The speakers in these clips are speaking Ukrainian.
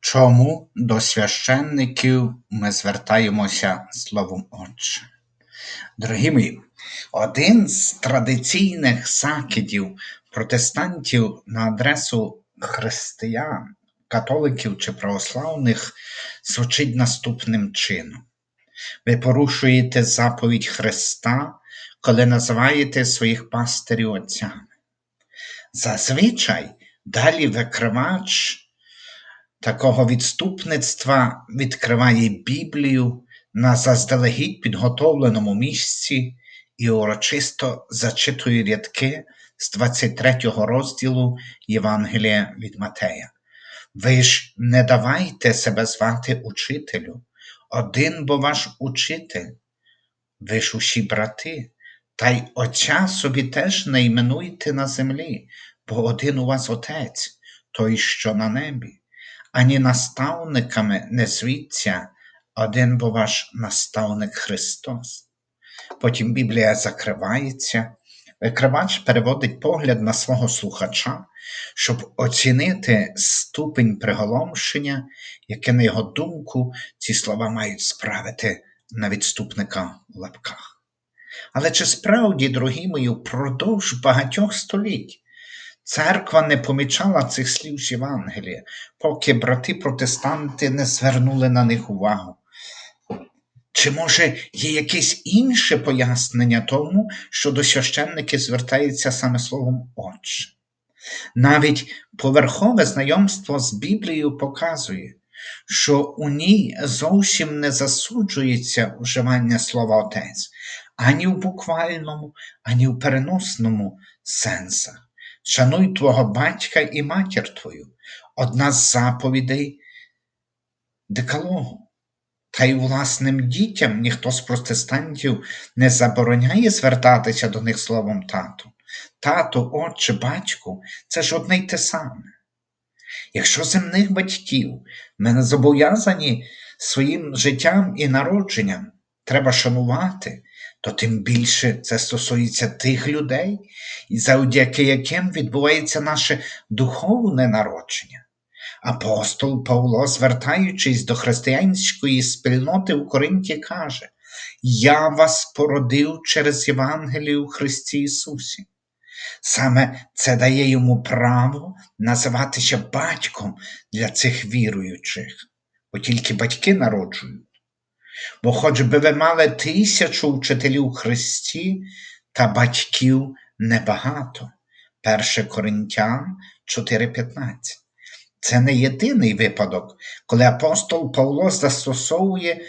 Чому до священників ми звертаємося словом Отче? Дорогі мої, один з традиційних закидів протестантів на адресу християн, католиків чи православних звучить наступним чином. Ви порушуєте заповідь Христа, коли називаєте своїх пастирів отцями. Зазвичай далі викривач такого відступництва відкриває Біблію на заздалегідь підготовленому місці і урочисто зачитує рядки з 23 розділу Євангелія від Матея. Ви ж не давайте себе звати учителю, один бо ваш учитель, ви ж усі брати, та й Отця собі теж не іменуйте на землі, бо один у вас Отець, той, що на небі ані наставниками не звіться, один бо ваш наставник Христос. Потім Біблія закривається, викривач переводить погляд на свого слухача, щоб оцінити ступень приголомшення, яке, на його думку, ці слова мають справити на відступника в лапках. Але чи справді, дорогі мої, впродовж багатьох століть Церква не помічала цих слів з Євангелія, поки брати протестанти не звернули на них увагу. Чи може є якесь інше пояснення тому, що до священники звертаються саме словом Отче? Навіть поверхове знайомство з Біблією показує, що у ній зовсім не засуджується вживання слова Отець ані в буквальному, ані в переносному сенсах. Шануй твого батька і матір твою, одна з заповідей декалогу. Та й власним дітям ніхто з протестантів не забороняє звертатися до них словом тату. Тато, отче, батьку це ж одне й те саме. Якщо земних батьків ми не зобов'язані своїм життям і народженням треба шанувати, то тим більше це стосується тих людей, завдяки яким відбувається наше духовне народження. Апостол Павло, звертаючись до християнської спільноти у Коринті, каже: Я вас породив через Євангелію у Христі Ісусі. Саме це дає йому право називатися батьком для цих віруючих, бо тільки батьки народжують. Бо хоч би ви мали тисячу вчителів Христі, та батьків небагато. 1 Коринтян 4:15. Це не єдиний випадок, коли апостол Павло застосовує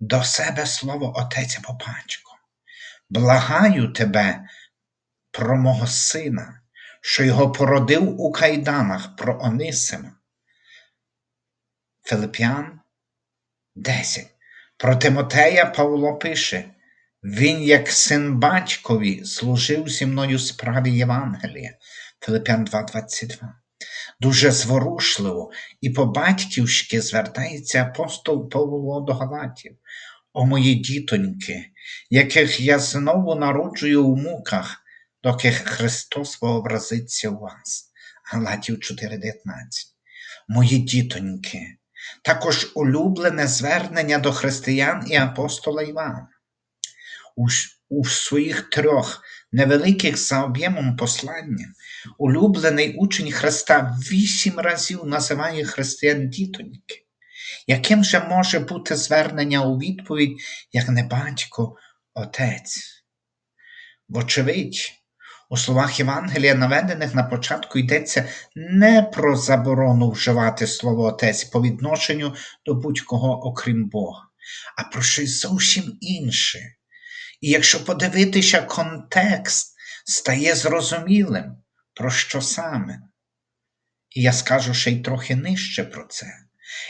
до себе слово Отець або батько. Благаю тебе про мого сина, що його породив у кайданах про Онисима. Филип'ян 10. Про Тимотея Павло пише: Він, як син батькові, служив зі мною справі Євангелія. Филипян 2,22. Дуже зворушливо і по батьківськи звертається апостол Павло до Галатів. О мої дітоньки, яких я знову народжую у муках, доки Христос вообразиться у вас. Галатів 4,19. Мої дітоньки також улюблене звернення до християн і апостола Івана. У, у своїх трьох невеликих за об'ємом послання улюблений учень Христа вісім разів називає християн дітоньки. Яким же може бути звернення у відповідь, як не батько, отець? Вочевидь, у словах Євангелія, наведених на початку, йдеться не про заборону вживати слово Отець по відношенню до будь-кого, окрім Бога, а про щось зовсім інше. І якщо подивитися контекст, стає зрозумілим, про що саме. І я скажу ще й трохи нижче про це.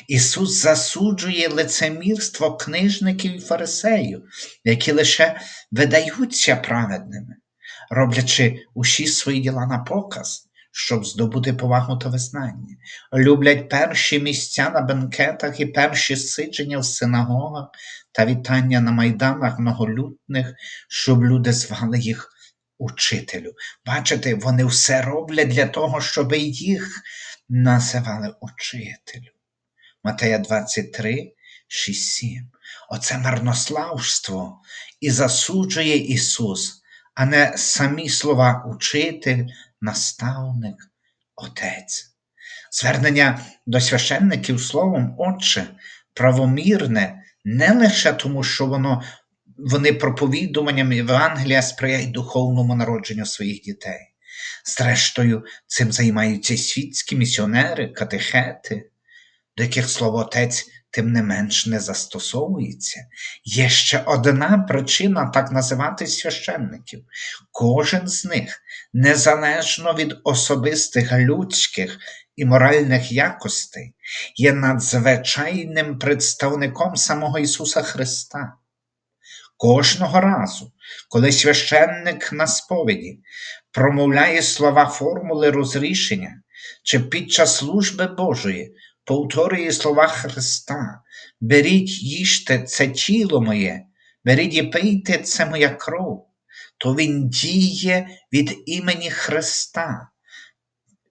Ісус засуджує лицемірство книжників і фарисеїв, які лише видаються праведними роблячи усі свої діла на показ, щоб здобути повагу та визнання, люблять перші місця на бенкетах і перші сидження в синагогах та вітання на майданах многолюдних, щоб люди звали їх учителю. Бачите, вони все роблять для того, щоб їх називали учителю. Матея 23, 6, 7. Оце марнославство і засуджує Ісус, а не самі слова учитель, наставник, Отець. Звернення до священників словом Отче правомірне не лише тому, що воно, вони проповідуванням Євангелія сприяють духовному народженню своїх дітей. Зрештою, цим займаються світські місіонери, катехети, до яких слово Отець тим не менш не застосовується. Є ще одна причина так називати священників. Кожен з них, незалежно від особистих людських і моральних якостей, є надзвичайним представником самого Ісуса Христа. Кожного разу, коли священник на сповіді промовляє слова формули розрішення, чи під час служби Божої повторює слова Христа, беріть їжте це тіло моє, беріть і пийте це моя кров, то Він діє від імені Христа,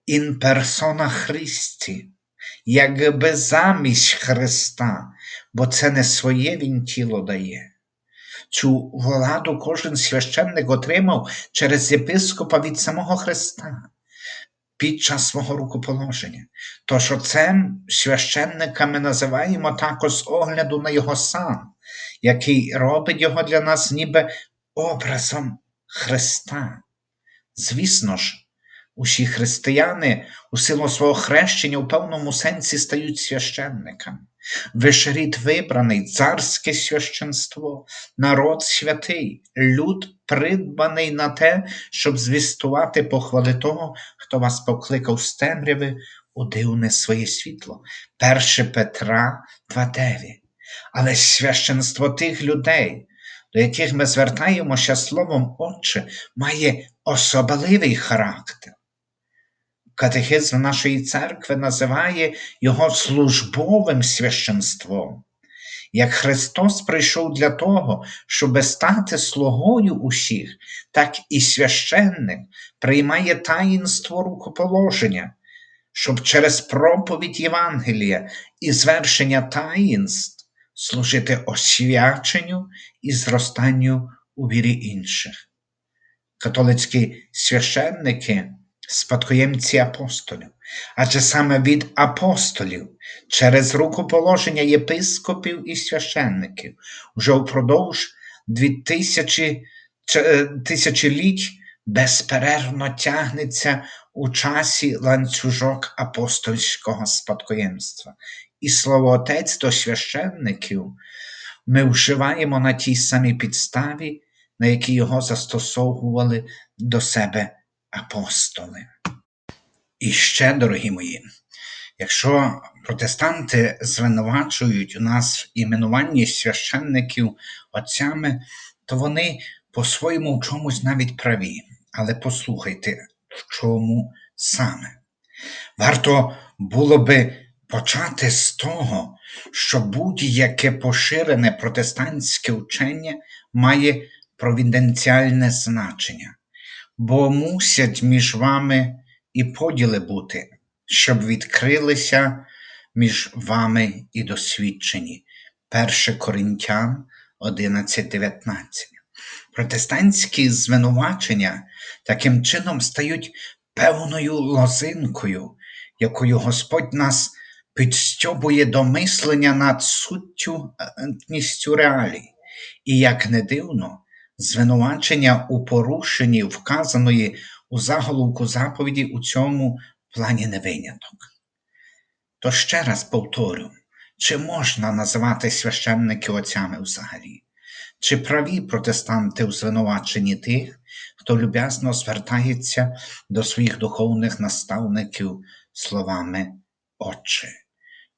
ін персона Христі, якби замість Христа, бо це не своє Він тіло дає. Цю владу кожен священник отримав через єпископа від самого Христа під час свого рукоположення. Тож оцем священника ми називаємо також з огляду на його сан, який робить його для нас ніби образом Христа. Звісно ж, усі християни у силу свого хрещення у певному сенсі стають священниками. Ви рід вибраний, царське священство, народ святий, люд придбаний на те, щоб звістувати похвали того, хто вас покликав з темряви у дивне своє світло. 1 Петра 2.9. Але священство тих людей, до яких ми звертаємося словом Отче, має особливий характер. Катехизм нашої церкви називає його службовим священством. Як Христос прийшов для того, щоб стати слугою усіх, так і священник приймає таїнство рукоположення, щоб через проповідь Євангелія і звершення таїнств служити освяченню і зростанню у вірі інших. Католицькі священники спадкоємці апостолів, адже саме від апостолів через рукоположення єпископів і священників вже впродовж дві тисячі, е, тисячоліть безперервно тягнеться у часі ланцюжок апостольського спадкоємства. І слово Отець до священників ми вживаємо на тій самій підставі, на якій його застосовували до себе апостоли. І ще, дорогі мої, якщо протестанти звинувачують у нас іменуванні священників отцями, то вони по-своєму в чомусь навіть праві. Але послухайте, в чому саме. Варто було би почати з того, що будь-яке поширене протестантське учення має провіденціальне значення бо мусять між вами і поділи бути, щоб відкрилися між вами і досвідчені. 1 Коринтян 11.19. Протестантські звинувачення таким чином стають певною лозинкою, якою Господь нас підстьобує до мислення над суттю етністю реалій. І як не дивно, Звинувачення у порушенні вказаної у заголовку заповіді у цьому плані не виняток. То ще раз повторю, чи можна називати священники отцями взагалі? Чи праві протестанти у звинуваченні тих, хто люб'язно звертається до своїх духовних наставників словами Отче?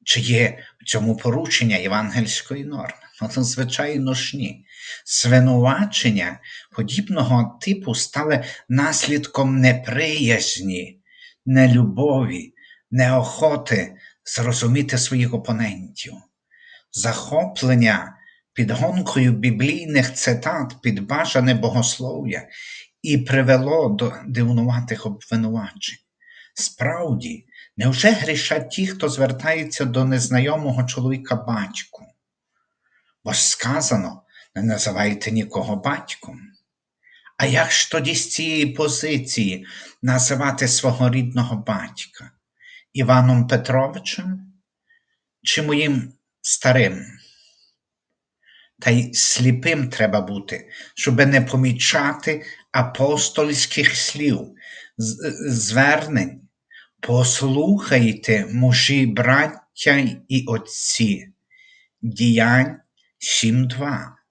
Чи є в цьому порушення євангельської норми? Ну, звичайно ж ні. Звинувачення подібного типу стали наслідком неприязні, нелюбові, неохоти зрозуміти своїх опонентів, захоплення під гонкою біблійних цитат під бажане богослов'я і привело до дивнуватих обвинувачень. Справді, Невже грішать ті, хто звертається до незнайомого чоловіка батьку? Бо сказано, не називайте нікого батьком. А як ж тоді з цієї позиції називати свого рідного батька? Іваном Петровичем чи моїм старим? Та й сліпим треба бути, щоб не помічати апостольських слів, звернень. Послухайте, мужі, браття і отці, діянь 7.2.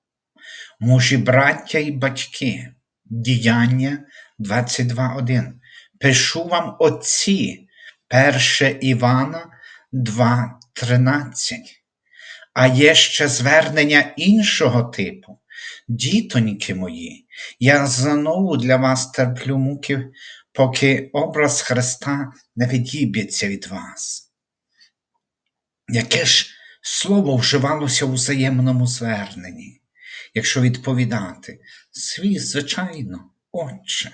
Мужі, браття і батьки, діяння 22.1. Пишу вам отці, 1 Івана 2.13. А є ще звернення іншого типу. Дітоньки мої, я знову для вас терплю муки, поки образ Христа не відіб'ється від вас. Яке ж слово вживалося у взаємному зверненні? Якщо відповідати, свій, звичайно, Отче.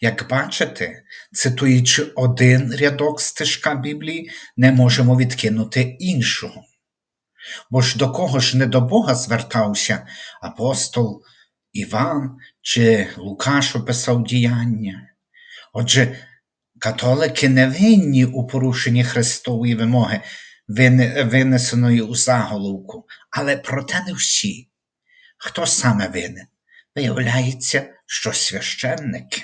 Як бачите, цитуючи один рядок стежка Біблії, не можемо відкинути іншого. Бо ж до кого ж не до Бога звертався апостол Іван чи Лукаш описав діяння? Отже, католики не винні у порушенні Христової вимоги, винесеної у заголовку, але проте не всі. Хто саме винен? Виявляється, що священники.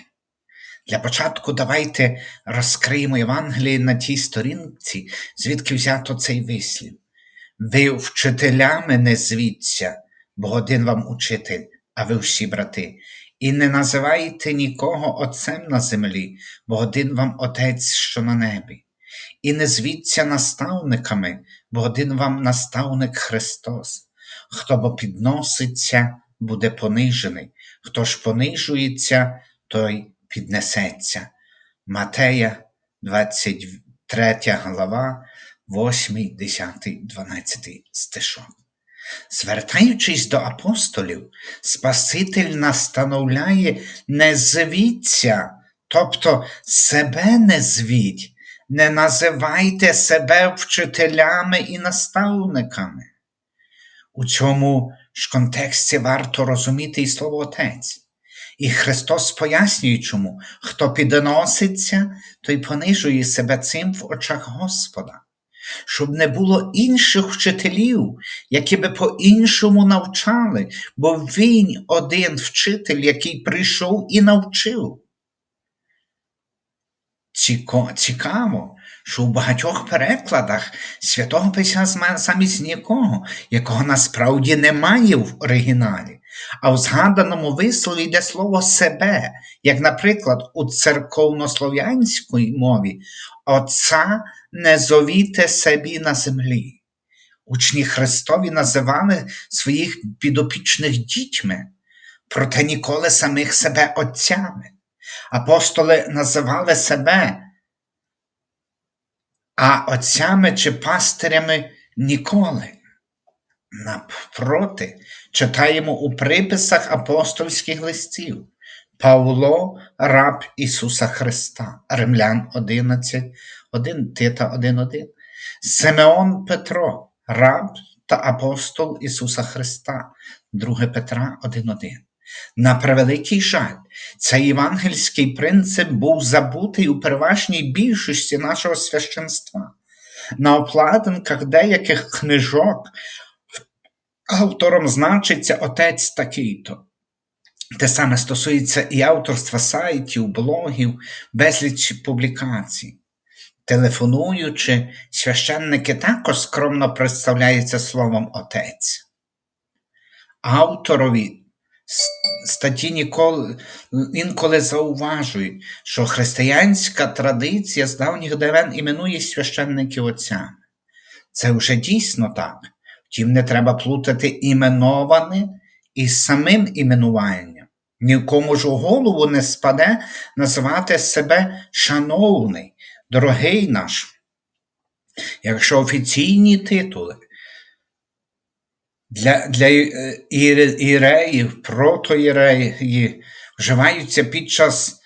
Для початку давайте розкриємо Євангеліє на тій сторінці, звідки взято цей вислів. Ви вчителями не звіться, бо один вам учитель, а ви всі брати. І не називайте нікого отцем на землі, бо один вам отець, що на небі. І не звіться наставниками, бо один вам наставник Христос. Хто бо підноситься, буде понижений, хто ж понижується, той піднесеться. Матея, 23 глава, 8, 10, 12 стишок. Звертаючись до апостолів, Спаситель настановляє не звіться, тобто себе не звіть, не називайте себе вчителями і наставниками. У цьому ж контексті варто розуміти і слово Отець. І Христос пояснює чому, хто підноситься, той понижує себе цим в очах Господа, щоб не було інших вчителів, які би по-іншому навчали, бо він один вчитель, який прийшов і навчив. Цікаво, що у багатьох перекладах святого Письма замість нікого, якого насправді немає в оригіналі, а в згаданому вислові йде слово себе, як, наприклад, у церковнослов'янській мові Отця не зовіте собі на землі. Учні Христові називали своїх підопічних дітьми, проте ніколи самих себе отцями. Апостоли називали себе, а отцями чи пастирями ніколи. Навпроти, читаємо у приписах апостольських листів Павло, раб Ісуса Христа, Римлян 11, 1, Тита 1.1, Симеон Петро, раб та апостол Ісуса Христа, 2 Петра 1.1. На превеликий жаль, цей євангельський принцип був забутий у переважній більшості нашого священства. На обкладинках деяких книжок автором значиться отець такий-то. Те саме стосується і авторства сайтів, блогів, безліч публікацій. Телефонуючи, священники також скромно представляються словом отець. Авторові статті ніколи, інколи зауважують, що християнська традиція з давніх давен іменує священників отцями. Це вже дійсно так. Втім, не треба плутати іменоване із самим іменуванням. Нікому ж у голову не спаде називати себе шановний, дорогий наш. Якщо офіційні титули для, для е, іреїв, протоіреї вживаються під час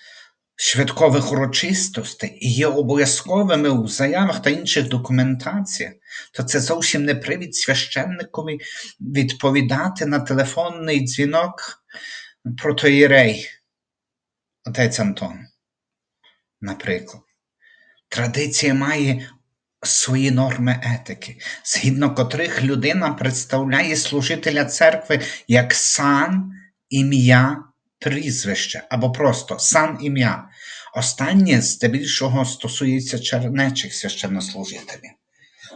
святкових урочистостей і є обов'язковими у заявах та інших документаціях, то це зовсім не привід священникові відповідати на телефонний дзвінок протоїрей, отець Антон. Наприклад, традиція має свої норми етики, згідно котрих людина представляє служителя церкви як сан, ім'я, прізвище або просто сан ім'я. Останнє здебільшого стосується чернечих священнослужителів.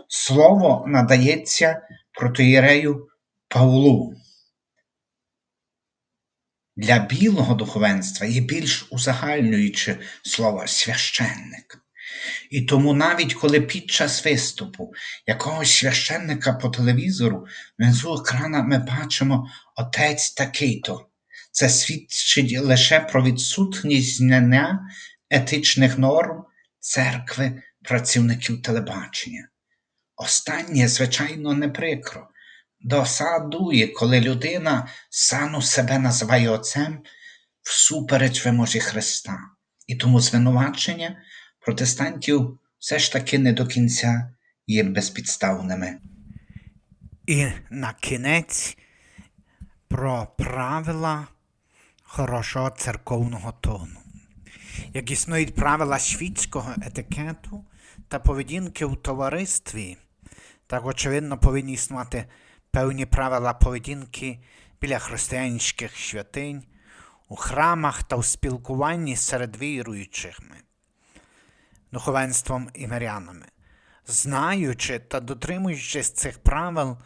Слово надається протоїрею Павлу. Для білого духовенства є більш узагальнююче слово священник. І тому навіть коли під час виступу якогось священника по телевізору внизу екрана ми бачимо отець такий-то, це свідчить лише про відсутність знання етичних норм церкви працівників телебачення. Останнє, звичайно, не прикро. Досадує, коли людина сану себе називає отцем всупереч вимозі Христа. І тому звинувачення протестантів все ж таки не до кінця є безпідставними. І на кінець про правила хорошого церковного тону. Як існують правила світського етикету та поведінки у товаристві, так очевидно повинні існувати певні правила поведінки біля християнських святинь, у храмах та у спілкуванні серед віруючими духовенством і мирянами. Знаючи та дотримуючись цих правил,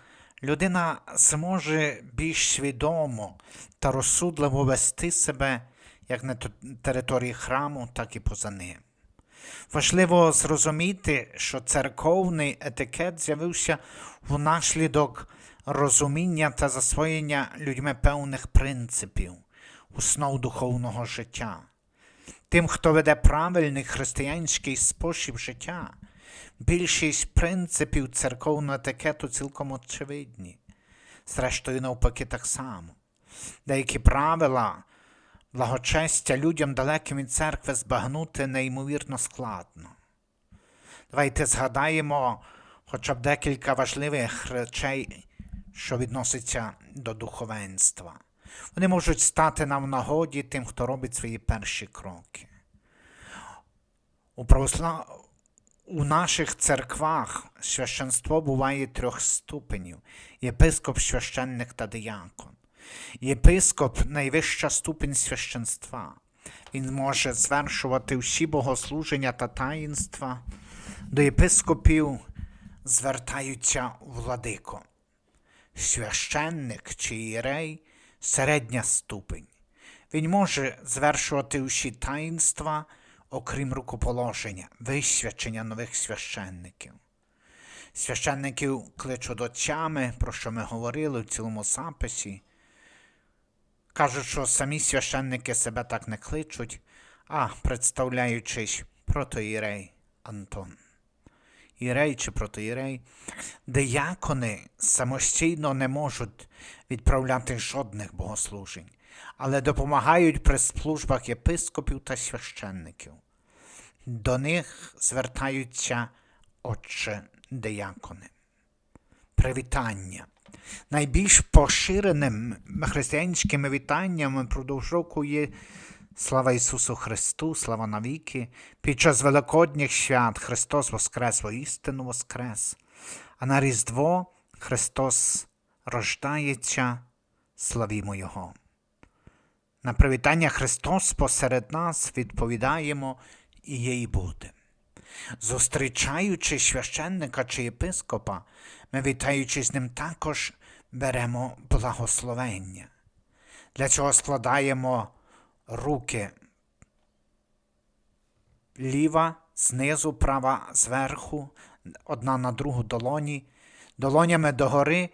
людина зможе більш свідомо та розсудливо вести себе як на території храму, так і поза ним. Важливо зрозуміти, що церковний етикет з'явився внаслідок розуміння та засвоєння людьми певних принципів, основ духовного життя. Тим, хто веде правильний християнський спосіб життя, більшість принципів церковного етикету цілком очевидні. Зрештою, навпаки, так само. Деякі правила благочестя людям далеким від церкви збагнути неймовірно складно. Давайте згадаємо хоча б декілька важливих речей, що відносяться до духовенства. Вони можуть стати нам в нагоді тим, хто робить свої перші кроки. У, православ... у наших церквах священство буває трьох ступенів: єпископ, священник та диякон. Єпископ найвища ступінь священства. Він може звершувати всі богослуження та таїнства. До єпископів звертаються владико. Священник чи єрей середня ступень. Він може звершувати усі таїнства, окрім рукоположення, висвячення нових священників. Священників кличуть отцями, про що ми говорили в цілому записі. Кажуть, що самі священники себе так не кличуть, а представляючись протоїрей Антон. Ірей чи протоїрей, диякони самостійно не можуть відправляти жодних богослужень, але допомагають при службах єпископів та священників. До них звертаються отче диякони. Привітання. Найбільш поширеним християнськими вітаннями продовж року є Слава Ісусу Христу, слава навіки. Під час Великодніх свят Христос Воскрес, воістину Воскрес. А на Різдво Христос рождається, славімо Його. На привітання Христос посеред нас відповідаємо і є і буде. Зустрічаючи священника чи єпископа, ми, вітаючи з ним, також беремо благословення. Для цього складаємо руки ліва знизу, права зверху, одна на другу долоні, долонями догори,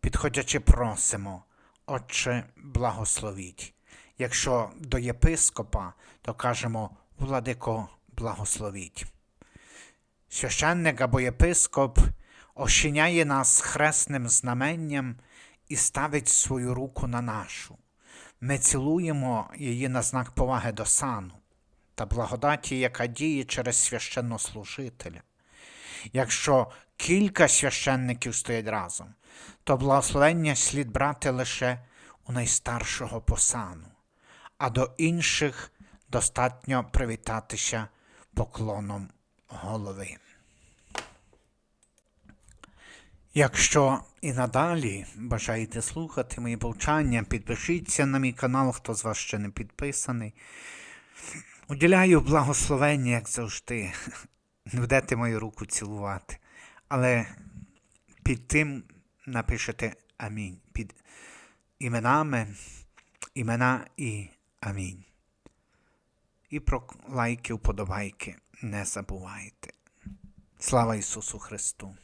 підходячи, просимо, Отче, благословіть. Якщо до єпископа, то кажемо Владико, благословіть. Священник або єпископ ощиняє нас хресним знаменням і ставить свою руку на нашу. Ми цілуємо її на знак поваги до сану. та благодаті, яка діє через священнослужителя. Якщо кілька священників стоять разом, то благословення слід брати лише у найстаршого посану, а до інших достатньо привітатися поклоном голови. Якщо і надалі бажаєте слухати мої повчання, підпишіться на мій канал, хто з вас ще не підписаний. Уділяю благословення, як завжди. Не будете мою руку цілувати. Але під тим напишете амінь. Під іменами, імена і амінь. І про лайки, вподобайки не забувайте. Слава Ісусу Христу!